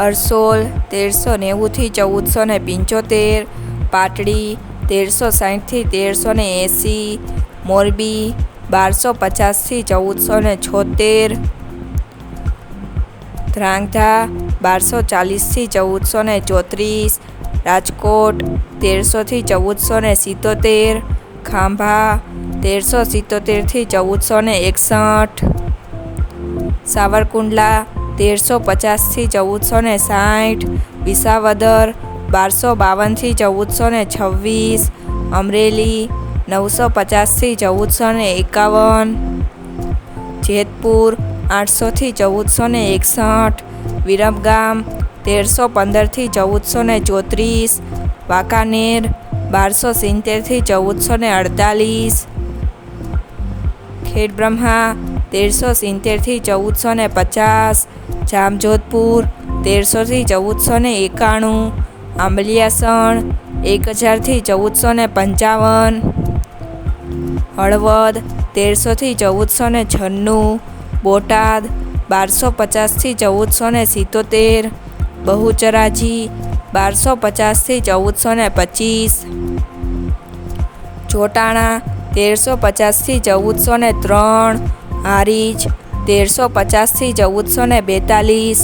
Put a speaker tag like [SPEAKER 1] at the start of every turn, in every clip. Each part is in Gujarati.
[SPEAKER 1] અરસોલ, તેરસો નેવુંથી ચૌદસો ને પંચોતેર, પાટડી, તેરસો સાઠથી તેરસો ને એંસી, મોરબી, બારસો પચાસથી ચૌદસો ને છોતેર ધ્રાંગધા બારસો ચાલીસથી ચૌદસો ને ચોત્રીસ, રાજકોટ, તેરસોથી ચૌદસો ને સિત્તોતેર, ખાંભા, તેરસો સિત્તોતેરથી ચૌદસો ને એકસઠ, સાવરકુંડલા તેરસો પચાસથી ચૌદસો ને સાઠ, વિસાવદર બારસો બાવનથી ચૌદસો ને છવ્વીસ, અમરેલી નવસો પચાસથી ચૌદસો ને એકાવન, જેતપુર આઠસોથી ચૌદસો ને એકસઠ, વિરમગામ તેરસો પંદરથી ચૌદસો ને ચોત્રીસ, વાંકાનેર બારસો સિત્તેરથી ચૌદસો ને અડતાલીસ, ખેડબ્રહ્મા તેરસો સિત્તેરથી ચૌદસો ને પચાસ, જામજોધપુર, તેરસોથી ચૌદસો ને એકાણું, આંબલિયાસણ એક હજારથી ચૌદસો ને પંચાવન, હળવદ, તેરસોથી ચૌદસો ને છન્નું, બોટાદ, બારસો પચાસથી ચૌદસો ને સિત્તોતેર, બહુચરાજી, બારસો પચાસથી ચૌદસો ને પચીસ, ચોટાણા, તેરસો પચાસથી ચૌદસો ને ત્રણ હારીજ, તેરસો પચાસથી ચૌદસો ને બેતાલીસ,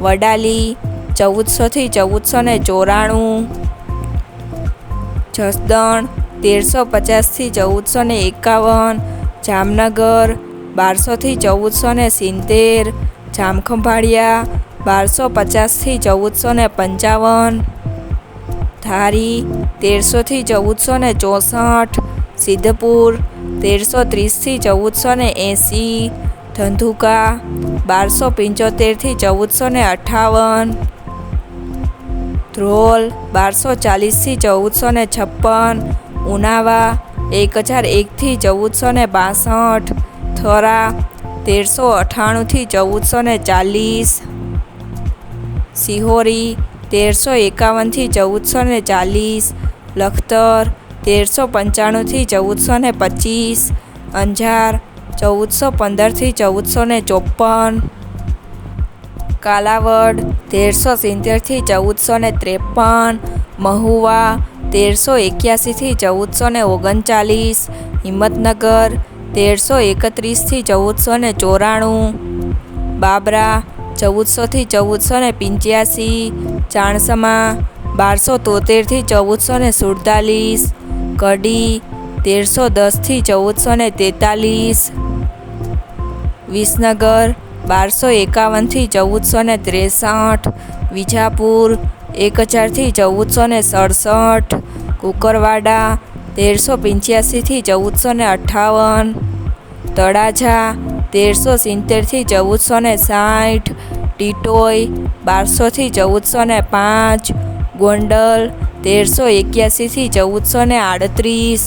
[SPEAKER 1] વડાલી, ચૌદસોથી ચૌદસો ને ચોરાણું, જસદણ, તેરસો પચાસથી ચૌદસો ને એકાવન, જામનગર, બારસોથી ચૌદસો ને સિત્તેર, જામખંભાળિયા, બારસો પચાસથી ચૌદસો ને પંચાવન, ધારી, તેરસોથી ચૌદસો ને ચોસઠ સિદ્ધપુર, તેરસો ત્રીસથી ચૌદસો ને એંસી, ધંધુકા, બારસો પંચોતેરથી ચૌદસો ને અઠાવન, ધ્રોલ, બારસો ચાલીસથી ચૌદસો ને છપ્પન, ઉનાવા એક હજાર એકથી ચૌદસો ને બાસઠ, થરા, તેરસો અઠ્ઠાણુંથી ચૌદસો ને ચાલીસ, સિહોરી, તેરસો એકાવનથી ચૌદસો ને ચાલીસ, લખતર તેરસો પંચાણુંથી ચૌદસો ને પચીસ, અંજાર ચૌદસો પંદરથી ચૌદસો ને ચોપન કાલાવડ તેરસો સિત્તેરથી ચૌદસો ને ત્રેપન, મહુવા તેરસો એક્યાસીથી ચૌદસો ને ઓગણચાલીસ, હિંમતનગર તેરસો એકત્રીસથી ચૌદસો ને ચોરાણું, બાબરા ચૌદસોથી ચૌદસો ને પંચ્યાસી, ચાણસમા બારસો તોતેરથી ચૌદસો ને સુડતાલીસ કડી તેરસો દસથી ચૌદસો ને તેતાલીસ. વિસનગર બારસો એકાવનથી ચૌદસો ને ત્રેસઠ. વિજાપુર એક હજારથી ચૌદસો ને સડસઠ. કુકરવાડા તેરસો પંચ્યાસીથી ચૌદસો ને અઠ્ઠાવન તળાજા તેરસો સિત્તેરથી ચૌદસો ને સાઠ. ટીટોઈ બારસોથી ચૌદસો ને પાંચ. ગોંડલ તેરસો એક્યાસીથી ચૌદસો ને આડત્રીસ.